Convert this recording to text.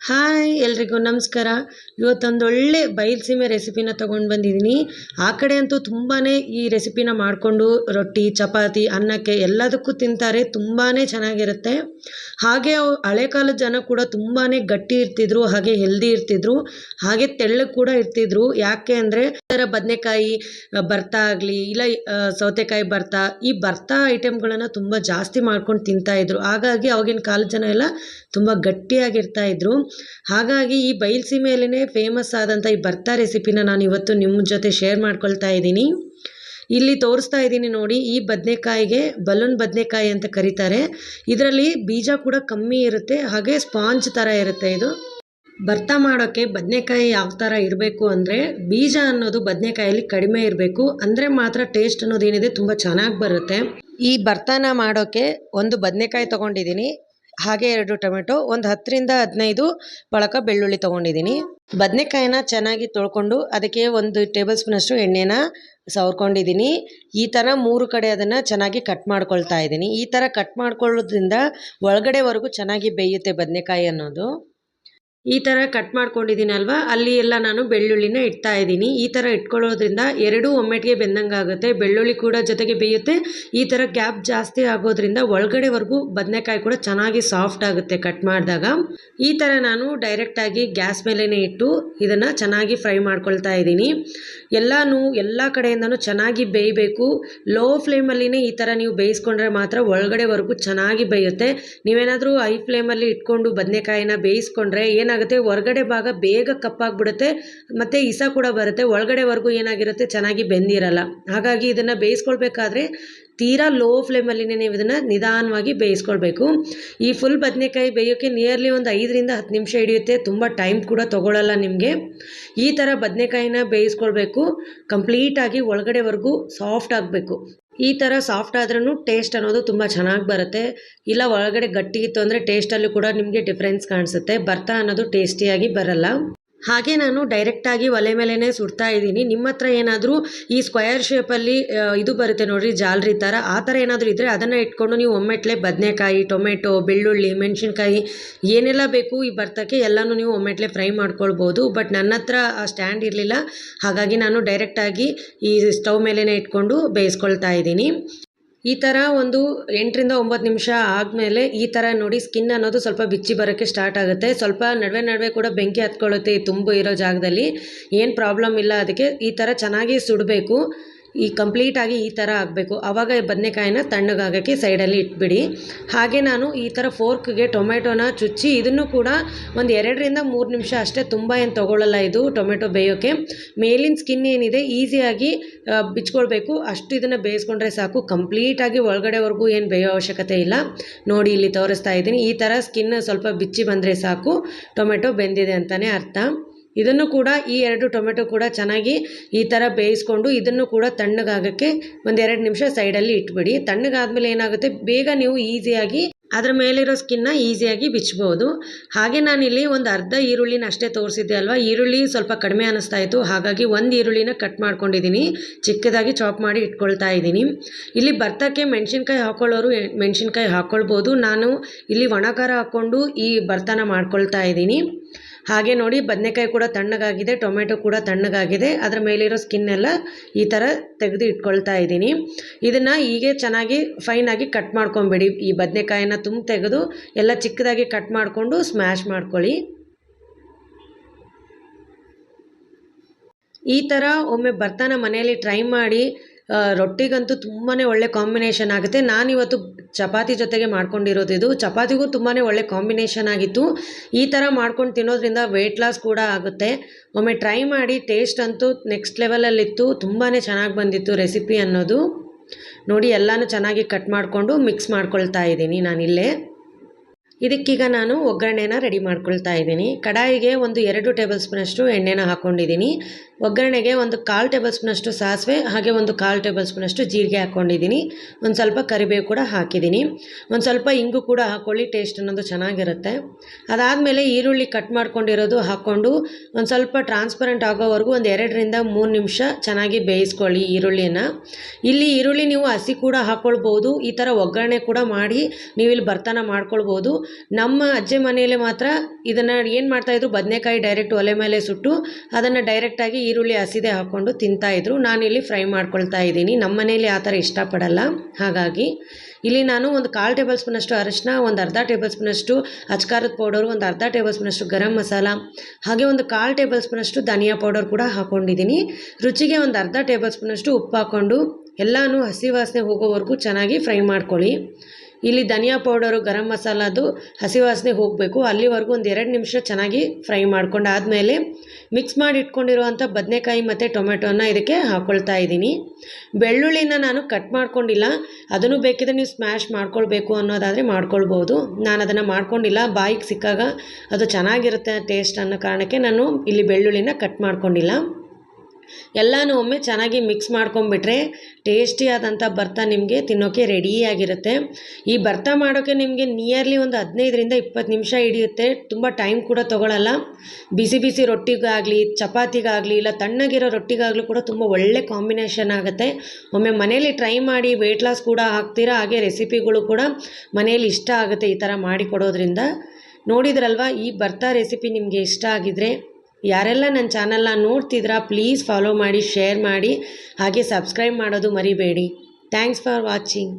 Hi ಎಲ್ರಿಗೂ ನಮಸ್ಕಾರ. ಇವತ್ತೊಂದು ಒಳ್ಳೆ ಬಯಲುಸೀಮೆ ರೆಸಿಪಿನ ತೊಗೊಂಡು ಬಂದಿದ್ದೀನಿ. ಆ ಕಡೆ ಅಂತೂ ತುಂಬಾ ಈ ರೆಸಿಪಿನ ಮಾಡಿಕೊಂಡು ರೊಟ್ಟಿ, ಚಪಾತಿ, ಅನ್ನಕ್ಕೆ ಎಲ್ಲದಕ್ಕೂ ತಿಂತಾರೆ ತುಂಬಾ ಚೆನ್ನಾಗಿರುತ್ತೆ. ಹಾಗೆ ಅವು ಹಳೆ ಕಾಲದ ಜನ ಕೂಡ ತುಂಬಾ ಗಟ್ಟಿ ಇರ್ತಿದ್ರು, ಹಾಗೆ ಹೆಲ್ದಿ ಇರ್ತಿದ್ರು, ಹಾಗೆ ತೆಳ್ಳಗೆ ಕೂಡ ಇರ್ತಿದ್ರು. ಯಾಕೆ ಅಂದರೆ ಥರ ಬದನೆಕಾಯಿ ಬರ್ತಾ ಆಗಲಿ, ಇಲ್ಲ ಸೌತೆಕಾಯಿ ಭರ್ತಾ ಈ ಬರ್ತಾ ಐಟಮ್ಗಳನ್ನು ತುಂಬ ಜಾಸ್ತಿ ಮಾಡ್ಕೊಂಡು ತಿಂತಾಯಿದ್ರು ಹಾಗಾಗಿ ಅವಾಗಿನ ಕಾಲದ ಜನ ಎಲ್ಲ ತುಂಬ ಗಟ್ಟಿಯಾಗಿರ್ತಾ ಇದ್ರು. ಹಾಗಾಗಿ ಈ ಬಯಲುಸೀಮೆಯಲ್ಲೇ ಫೇಮಸ್ ಆದಂಥ ಈ ಭರ್ತಾ ರೆಸಿಪಿನ ನಾನು ಇವತ್ತು ನಿಮ್ಮ ಜೊತೆ ಶೇರ್ ಮಾಡ್ಕೊಳ್ತಾ ಇದ್ದೀನಿ. ಇಲ್ಲಿ ತೋರಿಸ್ತಾ ಇದ್ದೀನಿ ನೋಡಿ, ಈ ಬದನೆಕಾಯಿಗೆ ಬಲೂನ್ ಬದನೆಕಾಯಿ ಅಂತ ಕರೀತಾರೆ. ಇದರಲ್ಲಿ ಬೀಜ ಕೂಡ ಕಮ್ಮಿ ಇರುತ್ತೆ, ಹಾಗೆ ಸ್ಪಾಂಜ್ ಥರ ಇರುತ್ತೆ ಇದು. ಭರ್ತಾ ಮಾಡೋಕ್ಕೆ ಬದನೆಕಾಯಿ ಯಾವ ಥರ ಇರಬೇಕು ಅಂದರೆ ಬೀಜ ಅನ್ನೋದು ಬದನೆಕಾಯಲ್ಲಿ ಕಡಿಮೆ ಇರಬೇಕು, ಅಂದರೆ ಮಾತ್ರ ಟೇಸ್ಟ್ ಅನ್ನೋದು ಏನಿದೆ ತುಂಬ ಚೆನ್ನಾಗಿ ಬರುತ್ತೆ. ಈ ಭರ್ತಾನ ಮಾಡೋಕ್ಕೆ ಒಂದು ಬದನೆಕಾಯಿ ತೊಗೊಂಡಿದ್ದೀನಿ. ಹಾಗೆ ಎರಡು ಟೊಮೆಟೊ, ಒಂದು ಹತ್ತರಿಂದ ಹದಿನೈದು ಬಳಕ ಬೆಳ್ಳುಳ್ಳಿ ತೊಗೊಂಡಿದ್ದೀನಿ. ಬದನೆಕಾಯಿನ ಚೆನ್ನಾಗಿ ತೊಳ್ಕೊಂಡು ಅದಕ್ಕೆ ಒಂದು ಟೇಬಲ್ ಸ್ಪೂನಷ್ಟು ಎಣ್ಣೆನ ಸವರ್ಕೊಂಡಿದ್ದೀನಿ. ಈ ಥರ ಮೂರು ಕಡೆ ಅದನ್ನು ಚೆನ್ನಾಗಿ ಕಟ್ ಮಾಡ್ಕೊಳ್ತಾ ಇದ್ದೀನಿ. ಈ ಥರ ಕಟ್ ಮಾಡ್ಕೊಳ್ಳೋದ್ರಿಂದ ಒಳಗಡೆವರೆಗೂ ಚೆನ್ನಾಗಿ ಬೇಯುತ್ತೆ ಬದನೆಕಾಯಿ ಅನ್ನೋದು. ಈ ಥರ ಕಟ್ ಮಾಡ್ಕೊಂಡಿದ್ದೀನಿ ಅಲ್ವಾ ಅಲ್ಲಿ ಎಲ್ಲ ನಾನು ಬೆಳ್ಳುಳ್ಳಿನ ಇಡ್ತಾ ಇದ್ದೀನಿ. ಈ ಥರ ಇಟ್ಕೊಳ್ಳೋದ್ರಿಂದ ಎರಡೂ ಒಮ್ಮೆಟ್ಗೆ ಬೆಂದಂಗೆ ಆಗುತ್ತೆ. ಬೆಳ್ಳುಳ್ಳಿ ಕೂಡ ಜೊತೆಗೆ ಬೇಯುತ್ತೆ. ಈ ಥರ ಗ್ಯಾಪ್ ಜಾಸ್ತಿ ಆಗೋದ್ರಿಂದ ಒಳಗಡೆವರೆಗೂ ಬದನೆಕಾಯಿ ಕೂಡ ಚೆನ್ನಾಗಿ ಸಾಫ್ಟ್ ಆಗುತ್ತೆ ಕಟ್ ಮಾಡಿದಾಗ. ಈ ಥರ ನಾನು ಡೈರೆಕ್ಟಾಗಿ ಗ್ಯಾಸ್ ಮೇಲೇ ಇಟ್ಟು ಇದನ್ನು ಚೆನ್ನಾಗಿ ಫ್ರೈ ಮಾಡ್ಕೊಳ್ತಾ ಇದ್ದೀನಿ. ಎಲ್ಲನೂ, ಎಲ್ಲ ಕಡೆಯಿಂದನೂ ಚೆನ್ನಾಗಿ ಬೇಯಬೇಕು. ಲೋ ಫ್ಲೇಮಲ್ಲಿನೇ ಈ ಥರ ನೀವು ಬೇಯಿಸ್ಕೊಂಡ್ರೆ ಮಾತ್ರ ಒಳಗಡೆವರೆಗೂ ಚೆನ್ನಾಗಿ ಬೇಯುತ್ತೆ. ನೀವೇನಾದರೂ ಹೈ ಫ್ಲೇಮಲ್ಲಿ ಇಟ್ಕೊಂಡು ಬದನೆಕಾಯಿನ ಬೇಯಿಸ್ಕೊಂಡ್ರೆ ಏನಾಗುತ್ತೆ? ಹೊರಗಡೆ ಭಾಗ ಬೇಗ ಕಪ್ಪಾಗ್ಬಿಡುತ್ತೆ. ಮತ್ತು ಇಸ ಕೂಡ ಬರುತ್ತೆ. ಒಳಗಡೆವರೆಗೂ ಏನಾಗಿರುತ್ತೆ? ಚೆನ್ನಾಗಿ ಬೆಂದಿರಲ್ಲ. ಹಾಗಾಗಿ ಇದನ್ನು ಬೇಯಿಸ್ಕೊಳ್ಬೇಕಾದ್ರೆ ತೀರಾ ಲೋ ಫ್ಲೇಮಲ್ಲಿನೇ ನೀವು ಇದನ್ನು ನಿಧಾನವಾಗಿ ಬೇಯಿಸ್ಕೊಳ್ಬೇಕು. ಈ ಫುಲ್ ಬದನೆಕಾಯಿ ಬೇಯೋಕ್ಕೆ ನಿಯರ್ಲಿ ಒಂದು ಐದರಿಂದ ಹತ್ತು ನಿಮಿಷ ಹಿಡಿಯುತ್ತೆ. ತುಂಬ ಟೈಮ್ ಕೂಡ ತೊಗೊಳ್ಳಲ್ಲ ನಿಮಗೆ. ಈ ಥರ ಬದನೆಕಾಯಿನ ಬೇಯಿಸ್ಕೊಳ್ಬೇಕು. ಕಂಪ್ಲೀಟಾಗಿ ಒಳಗಡೆವರೆಗೂ ಸಾಫ್ಟ್ ಆಗಬೇಕು. ಈ ಥರ ಸಾಫ್ಟ್ ಆದ್ರೂ ಟೇಸ್ಟ್ ಅನ್ನೋದು ತುಂಬ ಚೆನ್ನಾಗಿ ಬರುತ್ತೆ. ಇಲ್ಲ, ಒಳಗಡೆ ಗಟ್ಟಿ ಇತ್ತು ಅಂದರೆ ಟೇಸ್ಟಲ್ಲೂ ಕೂಡ ನಿಮಗೆ ಡಿಫ್ರೆನ್ಸ್ ಕಾಣಿಸುತ್ತೆ. ಬರ್ತಾ ಅನ್ನೋದು ಟೇಸ್ಟಿಯಾಗಿ ಬರಲ್ಲ. ಹಾಗೆ ನಾನು ಡೈರೆಕ್ಟಾಗಿ ಒಲೆ ಮೇಲೇ ಸುಡ್ತಾ ಇದ್ದೀನಿ. ನಿಮ್ಮ ಹತ್ರ ಏನಾದರೂ ಈ ಸ್ಕ್ವಯರ್ ಶೇಪಲ್ಲಿ ಇದು ಬರುತ್ತೆ ನೋಡಿರಿ, ಜಾಲ್ರಿ ಥರ ಆ ಥರ ಏನಾದರೂ ಇದ್ದರೆ ಅದನ್ನು ಇಟ್ಕೊಂಡು ನೀವು ಒಮ್ಮೆಟ್ಲೆ ಬದನೆಕಾಯಿ, ಟೊಮೆಟೊ, ಬೆಳ್ಳುಳ್ಳಿ, ಮೆಣಸಿನ್ಕಾಯಿ ಏನೆಲ್ಲ ಬೇಕು ಈ ಬರ್ತಕ್ಕೆ ಎಲ್ಲನೂ ನೀವು ಒಮ್ಮೆಟ್ಲೆ ಫ್ರೈ ಮಾಡ್ಕೊಳ್ಬೋದು. ಬಟ್ ನನ್ನ ಹತ್ರ ಸ್ಟ್ಯಾಂಡ್ ಇರಲಿಲ್ಲ. ಹಾಗಾಗಿ ನಾನು ಡೈರೆಕ್ಟಾಗಿ ಈ ಸ್ಟವ್ ಮೇಲೇ ಇಟ್ಕೊಂಡು ಬೇಯಿಸ್ಕೊಳ್ತಾ ಇದ್ದೀನಿ. ಈ ಥರ ಒಂದು ಎಂಟರಿಂದ ಒಂಬತ್ತು ನಿಮಿಷ ಆದಮೇಲೆ ಈ ಥರ ನೋಡಿ ಸ್ಕಿನ್ ಅನ್ನೋದು ಸ್ವಲ್ಪ ಬಿಚ್ಚಿ ಬರೋಕ್ಕೆ ಸ್ಟಾರ್ಟ್ ಆಗುತ್ತೆ. ಸ್ವಲ್ಪ ನಡುವೆ ನಡುವೆ ಕೂಡ ಬೆಂಕಿ ಹತ್ಕೊಳ್ಳುತ್ತೆ ಈ ತುಂಬು ಇರೋ ಜಾಗದಲ್ಲಿ. ಏನು ಪ್ರಾಬ್ಲಮ್ ಇಲ್ಲ ಅದಕ್ಕೆ ಈ ಥರ ಚೆನ್ನಾಗಿ ಸುಡಬೇಕು. ಈ ಕಂಪ್ಲೀಟಾಗಿ ಈ ಥರ ಆಗಬೇಕು. ಆವಾಗ ಬದನೆಕಾಯಿನ ತಣ್ಣಗಾಗೋಕ್ಕೆ ಸೈಡಲ್ಲಿ ಇಟ್ಬಿಡಿ. ಹಾಗೆ ನಾನು ಈ ಥರ ಫೋರ್ಕ್ಗೆ ಟೊಮೆಟೊನ ಚುಚ್ಚಿ ಇದನ್ನು ಕೂಡ ಒಂದು ಎರಡರಿಂದ ಮೂರು ನಿಮಿಷ ಅಷ್ಟೇ ತುಂಬ ಏನು ತೊಗೊಳ್ಳಲ್ಲ ಇದು ಟೊಮೆಟೊ ಬೇಯೋಕ್ಕೆ ಮೇಲಿನ ಸ್ಕಿನ್ ಏನಿದೆ ಈಸಿಯಾಗಿ ಬಿಚ್ಕೊಳ್ಬೇಕು. ಅಷ್ಟು ಇದನ್ನು ಬೇಯಿಸ್ಕೊಂಡ್ರೆ ಸಾಕು. ಕಂಪ್ಲೀಟಾಗಿ ಒಳಗಡೆವರೆಗೂ ಏನು ಬೇಯೋ ಅವಶ್ಯಕತೆ ಇಲ್ಲ. ನೋಡಿ ಇಲ್ಲಿ ತೋರಿಸ್ತಾ ಇದ್ದೀನಿ. ಈ ಥರ ಸ್ಕಿನ್ ಸ್ವಲ್ಪ ಬಿಚ್ಚಿ ಬಂದರೆ ಸಾಕು. ಟೊಮೆಟೊ ಬೆಂದಿದೆ ಅಂತಲೇ ಅರ್ಥ. ಇದನ್ನು ಕೂಡ ಈ ಎರಡು ಟೊಮೆಟೊ ಕೂಡ ಚೆನ್ನಾಗಿ ಈ ಥರ ಬೇಯಿಸ್ಕೊಂಡು ಇದನ್ನು ಕೂಡ ತಣ್ಣಗಾಗೋಕ್ಕೆ ಒಂದೆರಡು ನಿಮಿಷ ಸೈಡಲ್ಲಿ ಇಟ್ಬಿಡಿ. ತಣ್ಣಗಾದ್ಮೇಲೆ ಏನಾಗುತ್ತೆ? ಬೇಗ ನೀವು ಈಸಿಯಾಗಿ ಅದರ ಮೇಲಿರೋ ಸ್ಕಿನ್ನ ಈಸಿಯಾಗಿ ಬಿಚ್ಬೋದು. ಹಾಗೆ ನಾನಿಲ್ಲಿ ಒಂದು ಅರ್ಧ ಈರುಳ್ಳಿನ ಅಷ್ಟೇ ತೋರಿಸಿದ್ದೆ ಅಲ್ವಾ? ಈರುಳ್ಳಿ ಸ್ವಲ್ಪ ಕಡಿಮೆ ಅನ್ನಿಸ್ತಾ ಇತ್ತು. ಹಾಗಾಗಿ ಒಂದು ಈರುಳ್ಳಿನ ಕಟ್ ಮಾಡ್ಕೊಂಡಿದ್ದೀನಿ. ಚಿಕ್ಕದಾಗಿ ಚಾಪ್ ಮಾಡಿ ಇಟ್ಕೊಳ್ತಾ ಇದ್ದೀನಿ. ಇಲ್ಲಿ ಭರ್ತಕ್ಕೆ ಮೆಣಸಿನ್ಕಾಯಿ ಹಾಕೊಳ್ಳೋರು ಮೆಣಸಿನ್ಕಾಯಿ ಹಾಕ್ಕೊಳ್ಬೋದು ನಾನು ಇಲ್ಲಿ ಒಣ ಖಾರ ಹಾಕ್ಕೊಂಡು ಈ ಭರ್ತನ ಮಾಡ್ಕೊಳ್ತಾ ಇದ್ದೀನಿ. ಹಾಗೆ ನೋಡಿ ಬದನೆಕಾಯಿ ಕೂಡ ತಣ್ಣಗಾಗಿದೆ, ಟೊಮೆಟೊ ಕೂಡ ತಣ್ಣಗಾಗಿದೆ. ಅದರ ಮೇಲಿರೋ ಸ್ಕಿನ್ ಎಲ್ಲ ಈ ಥರ ತೆಗೆದು ಇಟ್ಕೊಳ್ತಾ ಇದ್ದೀನಿ. ಇದನ್ನು ಹೀಗೆ ಚೆನ್ನಾಗಿ ಫೈನಾಗಿ ಕಟ್ ಮಾಡ್ಕೊಂಬಿಡಿ. ಈ ಬದನೆಕಾಯಿನ ತುಂಬ ತೆಗೆದು ಎಲ್ಲ ಚಿಕ್ಕದಾಗಿ ಕಟ್ ಮಾಡಿಕೊಂಡು ಸ್ಮ್ಯಾಶ್ ಮಾಡ್ಕೊಳ್ಳಿ. ಈ ಥರ ಒಮ್ಮೆ ಬರ್ತಾನೆ ಮನೆಯಲ್ಲಿ ಟ್ರೈ ಮಾಡಿ ರೊಟ್ಟಿಗಂತೂ ತುಂಬಾ ಒಳ್ಳೆ ಕಾಂಬಿನೇಷನ್ ಆಗುತ್ತೆ. ನಾನಿವತ್ತು ಚಪಾತಿ ಜೊತೆಗೆ ಮಾಡ್ಕೊಂಡಿರೋದು ಇದು. ಚಪಾತಿಗೂ ತುಂಬಾ ಒಳ್ಳೆ ಕಾಂಬಿನೇಷನ್ ಆಗಿತ್ತು. ಈ ಥರ ಮಾಡ್ಕೊಂಡು ತಿನ್ನೋದ್ರಿಂದ ವೆಯ್ಟ್ ಲಾಸ್ ಕೂಡ ಆಗುತ್ತೆ. ಒಮ್ಮೆ ಟ್ರೈ ಮಾಡಿ ಟೇಸ್ಟ್ ಅಂತೂ ನೆಕ್ಸ್ಟ್ ಲೆವೆಲಲ್ಲಿತ್ತು ತುಂಬಾ ಚೆನ್ನಾಗಿ ಬಂದಿತ್ತು ರೆಸಿಪಿ ಅನ್ನೋದು. ನೋಡಿ, ಎಲ್ಲನೂ ಚೆನ್ನಾಗಿ ಕಟ್ ಮಾಡಿಕೊಂಡು ಮಿಕ್ಸ್ ಮಾಡ್ಕೊಳ್ತಾ ಇದ್ದೀನಿ ನಾನಿಲ್ಲೇ. ಇದಕ್ಕೀಗ ನಾನು ಒಗ್ಗರಣೆನ ರೆಡಿ ಮಾಡ್ಕೊಳ್ತಾ ಇದ್ದೀನಿ. ಕಡಾಯಿಗೆ ಒಂದು ಎರಡು ಟೇಬಲ್ ಸ್ಪೂನಷ್ಟು ಎಣ್ಣೆನ ಹಾಕ್ಕೊಂಡಿದ್ದೀನಿ ಒಗ್ಗರಣೆಗೆ ಒಂದು ಕಾಲು ಟೇಬಲ್ ಸ್ಪೂನಷ್ಟು ಸಾಸಿವೆ, ಹಾಗೆ ಒಂದು ಕಾಲು ಟೇಬಲ್ ಸ್ಪೂನಷ್ಟು ಜೀರಿಗೆ ಹಾಕ್ಕೊಂಡಿದ್ದೀನಿ ಒಂದು ಸ್ವಲ್ಪ ಕರಿಬೇವು ಕೂಡ ಹಾಕಿದ್ದೀನಿ. ಒಂದು ಸ್ವಲ್ಪ ಇಂಗು ಕೂಡ ಹಾಕ್ಕೊಳ್ಳಿ ಟೇಸ್ಟ್ ಅನ್ನೋದು ಚೆನ್ನಾಗಿರುತ್ತೆ. ಅದಾದಮೇಲೆ ಈರುಳ್ಳಿ ಕಟ್ ಮಾಡ್ಕೊಂಡಿರೋದು ಹಾಕ್ಕೊಂಡು ಒಂದು ಸ್ವಲ್ಪ ಟ್ರಾನ್ಸ್ಪರೆಂಟ್ ಆಗೋವರೆಗೂ ಒಂದು ಎರಡರಿಂದ ಮೂರು ನಿಮಿಷ ಚೆನ್ನಾಗಿ ಬೇಯಿಸ್ಕೊಳ್ಳಿ ಈರುಳ್ಳಿಯನ್ನು. ಇಲ್ಲಿ ಈರುಳ್ಳಿ ನೀವು ಹಸಿ ಕೂಡ ಹಾಕ್ಕೊಳ್ಬೋದು ಈ ಥರ ಒಗ್ಗರಣೆ ಕೂಡ ಮಾಡಿ ನೀವು ಇಲ್ಲಿ ಭರ್ತನ ಮಾಡ್ಕೊಳ್ಬೋದು. ನಮ್ಮ ಅಜ್ಜೆ ಮನೆಯಲ್ಲಿ ಮಾತ್ರ ಇದನ್ನು ಏನು ಮಾಡ್ತಾಯಿದ್ರು ಬದನೆಕಾಯಿ ಡೈರೆಕ್ಟ್ ಒಲೆ ಮೇಲೆ ಸುಟ್ಟು ಅದನ್ನು ಡೈರೆಕ್ಟಾಗಿ ಈರುಳ್ಳಿ ಹಸಿದೆ ಹಾಕ್ಕೊಂಡು ತಿಂತಾಯಿದ್ರು ನಾನಿಲ್ಲಿ ಫ್ರೈ ಮಾಡ್ಕೊಳ್ತಾ ಇದ್ದೀನಿ. ನಮ್ಮ ಮನೆಯಲ್ಲಿ ಆ ಥರ ಇಷ್ಟಪಡಲ್ಲ. ಹಾಗಾಗಿ ಇಲ್ಲಿ ನಾನು ಒಂದು ಕಾಲು ಟೇಬಲ್ ಸ್ಪೂನಷ್ಟು ಅರಶಿನ ಒಂದು ಅರ್ಧ ಟೇಬಲ್ ಸ್ಪೂನಷ್ಟು ಅಚ್ಕಾರದ ಪೌಡರು ಒಂದು ಅರ್ಧ ಟೇಬಲ್ ಸ್ಪೂನಷ್ಟು ಗರಂ ಮಸಾಲ, ಹಾಗೆ ಒಂದು ಕಾಲು ಟೇಬಲ್ ಸ್ಪೂನಷ್ಟು ಧನಿಯಾ ಪೌಡರ್ ಕೂಡ ಹಾಕ್ಕೊಂಡಿದ್ದೀನಿ ರುಚಿಗೆ ಒಂದು ಅರ್ಧ ಟೇಬಲ್ ಸ್ಪೂನಷ್ಟು ಉಪ್ಪು ಹಾಕ್ಕೊಂಡು ಎಲ್ಲನೂ ಹಸಿ ವಾಸನೆ ಹೋಗೋವರೆಗೂ ಚೆನ್ನಾಗಿ ಫ್ರೈ ಮಾಡ್ಕೊಳ್ಳಿ. ಇಲ್ಲಿ ಧನಿಯಾ ಪೌಡರು, ಗರಂ ಮಸಾಲದು ಹಸಿ ವಾಸನೆ ಹೋಗಬೇಕು. ಅಲ್ಲಿವರೆಗೂ ಒಂದು ಎರಡು ನಿಮಿಷ ಚೆನ್ನಾಗಿ ಫ್ರೈ ಮಾಡ್ಕೊಂಡು ಆದಮೇಲೆ ಮಿಕ್ಸ್ ಮಾಡಿ ಇಟ್ಕೊಂಡಿರುವಂಥ ಬದನೆಕಾಯಿ ಮತ್ತು ಟೊಮೆಟೊನ ಇದಕ್ಕೆ ಹಾಕ್ಕೊಳ್ತಾ ಇದ್ದೀನಿ. ಬೆಳ್ಳುಳ್ಳಿನ ನಾನು ಕಟ್ ಮಾಡ್ಕೊಂಡಿಲ್ಲ. ಅದನ್ನು ಬೇಕಿದ್ರೆ ನೀವು ಸ್ಮ್ಯಾಶ್ ಮಾಡ್ಕೊಳ್ಬೇಕು ಅನ್ನೋದಾದರೆ ಮಾಡ್ಕೊಳ್ಬೋದು. ನಾನು ಅದನ್ನು ಮಾಡ್ಕೊಂಡಿಲ್ಲ. ಬಾಯಿಗೆ ಸಿಕ್ಕಾಗ ಅದು ಚೆನ್ನಾಗಿರುತ್ತೆ ಟೇಸ್ಟ್ ಅನ್ನೋ ಕಾರಣಕ್ಕೆ ನಾನು ಇಲ್ಲಿ ಬೆಳ್ಳುಳ್ಳಿನ ಕಟ್ ಮಾಡ್ಕೊಂಡಿಲ್ಲ. ಎಲ್ಲನೂ ಒಮ್ಮೆ ಚೆನ್ನಾಗಿ ಮಿಕ್ಸ್ ಮಾಡ್ಕೊಂಬಿಟ್ರೆ ಟೇಸ್ಟಿಯಾದಂಥ ಭರ್ತಾ ನಿಮಗೆ ತಿನ್ನೋಕ್ಕೆ ರೆಡಿಯಾಗಿರುತ್ತೆ. ಈ ಭರ್ತಾ ಮಾಡೋಕ್ಕೆ ನಿಮಗೆ ನಿಯರ್ಲಿ ಒಂದು ಹದಿನೈದರಿಂದ ಇಪ್ಪತ್ತು ನಿಮಿಷ ಹಿಡಿಯುತ್ತೆ. ತುಂಬ ಟೈಮ್ ಕೂಡ ತೊಗೊಳಲ್ಲ. ಬಿಸಿ ಬಿಸಿ ರೊಟ್ಟಿಗಾಗಲಿ, ಚಪಾತಿಗಾಗಲಿ, ಇಲ್ಲ ತಣ್ಣಗಿರೋ ರೊಟ್ಟಿಗಾಗಲೂ ಕೂಡ ತುಂಬ ಒಳ್ಳೆ ಕಾಂಬಿನೇಷನ್ ಆಗುತ್ತೆ. ಒಮ್ಮೆ ಮನೇಲಿ ಟ್ರೈ ಮಾಡಿ ವೆಯ್ಟ್ ಲಾಸ್ ಕೂಡ ಹಾಕ್ತೀರಾ, ಹಾಗೆ ರೆಸಿಪಿಗಳು ಕೂಡ ಮನೆಯಲ್ಲಿ ಇಷ್ಟ ಆಗುತ್ತೆ ಈ ಥರ ಮಾಡಿಕೊಡೋದ್ರಿಂದ. ನೋಡಿದ್ರಲ್ವ, ಈ ಭರ್ತಾ ರೆಸಿಪಿ ನಿಮಗೆ ಇಷ್ಟ ಆಗಿದ್ರೆ. ಯಾರೆಲ್ಲ ನನ್ನ ಚಾನಲ್ನ ನೋಡ್ತಿದ್ರಾ ಪ್ಲೀಸ್ ಫಾಲೋ ಮಾಡಿ ಶೇರ್ ಮಾಡಿ, ಹಾಗೆ ಸಬ್ಸ್ಕ್ರೈಬ್ ಮಾಡೋದು ಮರಿಬೇಡಿ. Thanks for watching